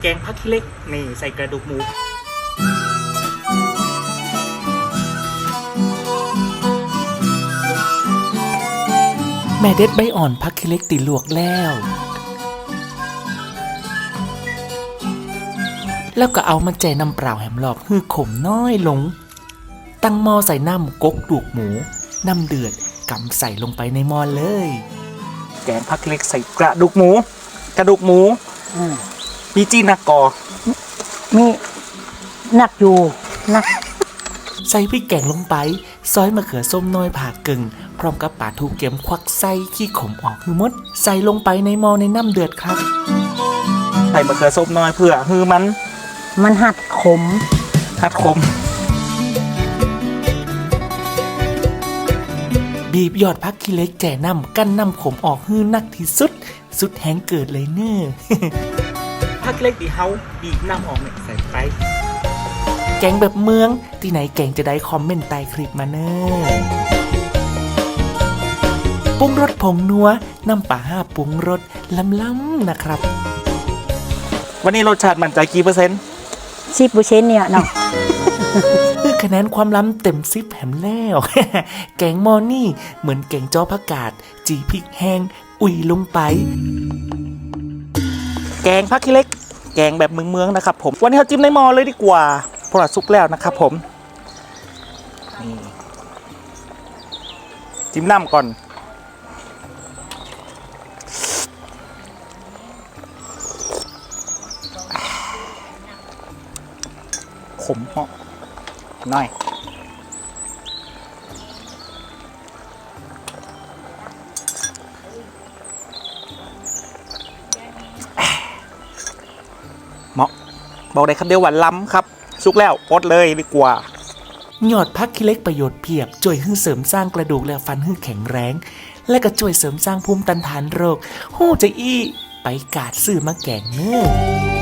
แกงผักขี้เหล็กนี่ใส่กระดูกหมูแม่เด็ดใบอ่อนพักขี้เหล็กตีลวกแล้ว แล้วก็เอามาแจน้ำเปล่าแหมหลอกฮือขมน้อยลง ตั้งหม้อใส่น้ำกกดูกหมู น้ำเดือดกำใส่ลงไปในหม้อเลย แกงพักเล็กใส่กระดูกหมู กระดูกหมู อืมมีจีนากอมีหนักอยู่หนักใส่พริกแกงลงไป ซอยมะเขือส้มน้อยผ่ากึ่ง พร้อมกับปลาทูเก็มควักไส้ขี้ขมออกคือหมด ใส่ลงไปในหม้อในน้ำเดือดครับ ใส่มะเขือส้มน้อยเพื่อฮือมัน มันหัดขมฮัดคมบีบยอดพักขี้เล็กแจ่น้ำกั้นน้ำขมออกฮื้อนักที่สุด สุดแหงเกิดเลยเน้อ พักเล็กดีเฮาบีบน้ำออกเนี่ยใส่ไปแกงแบบเมืองที่ไหนแกงจะได้คอมเมนต์ใต้คลิปมาเน้อปรุงรสผงนัวน้ำปลาห้าปรุงรสล้ำๆนะครับ วันนี้รสชาติมันใจกี่เปอร์เซ็นต์สิบเปอร์เซ็นต์เนี่ยเนาะคือคะแนนความล้ำเต็มซิปแหมแล้ว แกงมอนี่เหมือนแกงจอผักกาด จีพริกแห้ง อุ่ยลงไป แกงผักขี้เล็ก แกงแบบเมืองๆนะครับ ผมวันนี้เราจิ้มในหม้อเลยดีกว่าเพราะว่าสุกแล้วนะครับ ผมนี่จิ้มน้ำก่อนขมเหาะหน่อย เหมาะบอกได้คำเดียวว่าล้ำครับ สุกแล้วอดเลยดีกว่า หยอดพักคิเล็กประโยชน์เพียบจ่วยให้เสริมสร้างกระดูกและฟันให้แข็งแรง และก็ช่วยเสริมสร้างภูมิต้านทานโรคหูจะอี้ไปกาดซื้อมาแกงเนื้อ